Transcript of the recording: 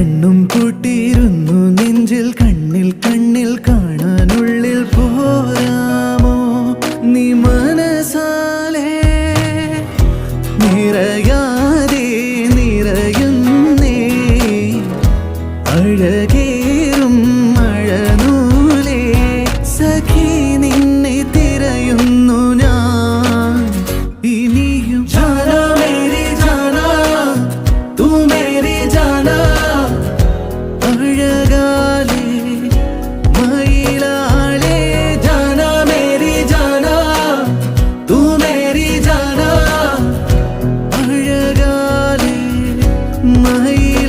കണ്ണും കൂട്ടിയിരുന്നു നെഞ്ചിൽ കണ്ണിൽ കണ്ണിൽ കാണാനുള്ളിൽ പോരാമോ നീ മനസാലേ? നിറയാതെ നിറയുന്നേ. അഴകേറും മഴനൂലേ. സഖി നിന്നെ തിരയുന്നു तू मेरी जाना अड़गाले मई